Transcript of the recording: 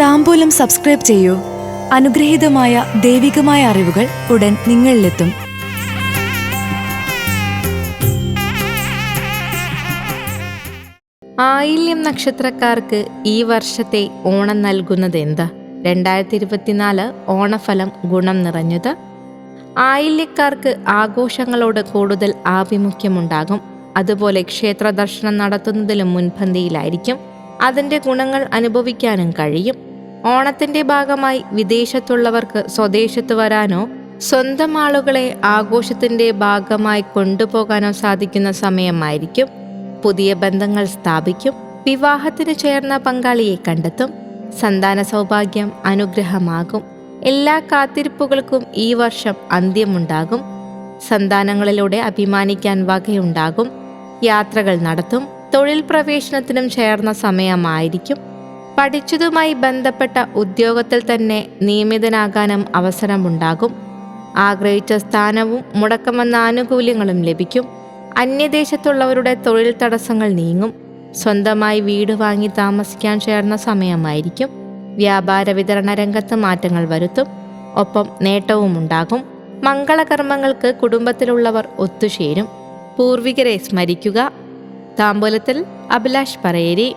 താമ്പൂലം subscribe ചെയ്യൂ. അനുഗ്രഹീതമായ ദൈവികമായ അറിവുകൾ ഉടൻ നിങ്ങളിലെത്തും. ആയില്യം നക്ഷത്രക്കാർക്ക് ഈ വർഷത്തെ ഓണം നൽകുന്നത് എന്താ രണ്ടായിരത്തി ഇരുപത്തിനാല് ഓണഫലം ഗുണം നിറഞ്ഞത്? ആയില്യക്കാർക്ക് ആഘോഷങ്ങളോട് കൂടുതൽ ആഭിമുഖ്യമുണ്ടാകും. അതുപോലെ ക്ഷേത്ര ദർശനം നടത്തുന്നതിലും മുൻപന്തിയിലായിരിക്കും. അതിന്റെ ഗുണങ്ങൾ അനുഭവിക്കാനും കഴിയും. ഓണത്തിന്റെ ഭാഗമായി വിദേശത്തുള്ളവർക്ക് സ്വദേശത്ത് വരാനോ സ്വന്തം ആളുകളെ ആഘോഷത്തിന്റെ ഭാഗമായി കൊണ്ടുപോകാനോ സാധിക്കുന്ന സമയമായിരിക്കും. പുതിയ ബന്ധങ്ങൾ സ്ഥാപിക്കും. വിവാഹത്തിന് ചേർന്ന പങ്കാളിയെ കണ്ടെത്തും. സന്താന സൗഭാഗ്യം അനുഗ്രഹമാകും. എല്ലാ കാത്തിരിപ്പുകൾക്കും ഈ വർഷം അന്ത്യമുണ്ടാകും. സന്താനങ്ങളിലൂടെ അഭിമാനിക്കാൻ വകയുണ്ടാകും. യാത്രകൾ നടത്തും. തൊഴിൽ പ്രവേശനത്തിനും ചേർന്ന സമയമായിരിക്കും. പഠിച്ചതുമായി ബന്ധപ്പെട്ട ഉദ്യോഗത്തിൽ തന്നെ നിയമിതനാകാനും അവസരമുണ്ടാകും. ആഗ്രഹിച്ച സ്ഥാനവും മുടക്കമെന്ന ആനുകൂല്യങ്ങളും ലഭിക്കും. അന്യദേശത്തുള്ളവരുടെ തൊഴിൽ തടസ്സങ്ങൾ നീങ്ങും. സ്വന്തമായി വീട് വാങ്ങി താമസിക്കാൻ ചേർന്ന സമയമായിരിക്കും. വ്യാപാര വിതരണ രംഗത്ത് മാറ്റങ്ങൾ വരുത്തും. ഒപ്പം നേട്ടവും ഉണ്ടാകും. മംഗളകർമ്മങ്ങൾക്ക് കുടുംബത്തിലുള്ളവർ ഒത്തുചേരും. പൂർവികരെ സ്മരിക്കുക. താമ്പൂലത്തിൽ അഭിലാഷ് പറയേരി.